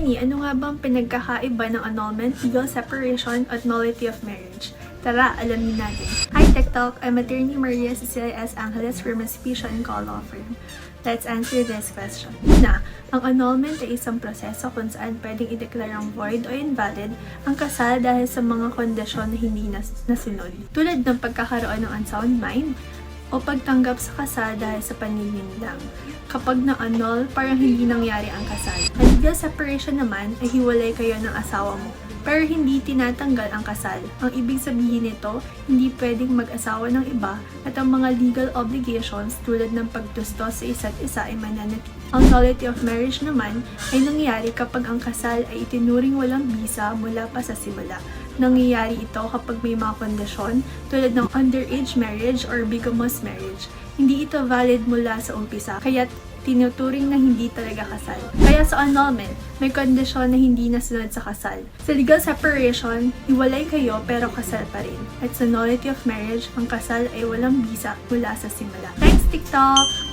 Attorney, ano nga bang pinagkakaiba ng annulment, legal separation, at nullity of marriage? Tara, alamin natin. Hi, Tech Talk! I'm Attorney Maria Cecilia S. Angeles from Respicio and Call Law Firm. Let's answer this question. Una, ang annulment ay isang proseso kung saan pwedeng ideklarang void o invalid ang kasal dahil sa mga kondisyon na hindi nas- nasunod. Tulad ng pagkakaroon ng unsound mind, o pagtanggap sa kasal dahil sa panininlang. Kapag na-annul, parang hindi nangyari ang kasal. Legal separation naman ay hiwalay kayo ng asawa mo. Pero hindi tinatanggal ang kasal. Ang ibig sabihin nito, hindi pwedeng mag-asawa ng iba at ang mga legal obligations tulad ng pagtusto sa isa't isa ay mananatili. Ang nullity of marriage naman ay nangyari kapag ang kasal ay itinuring walang bisa mula pa sa simula. Nangyayari ito kapag may mga kondisyon tulad ng underage marriage or bigamous marriage. Hindi ito valid mula sa umpisa, kaya tinuturing na hindi talaga kasal. Kaya sa annulment, may kondisyon na hindi nasunod sa kasal. Sa legal separation, hiwalay kayo pero kasal pa rin. At sa nullity of marriage, ang kasal ay walang bisa mula sa simula. Thanks, TikTok!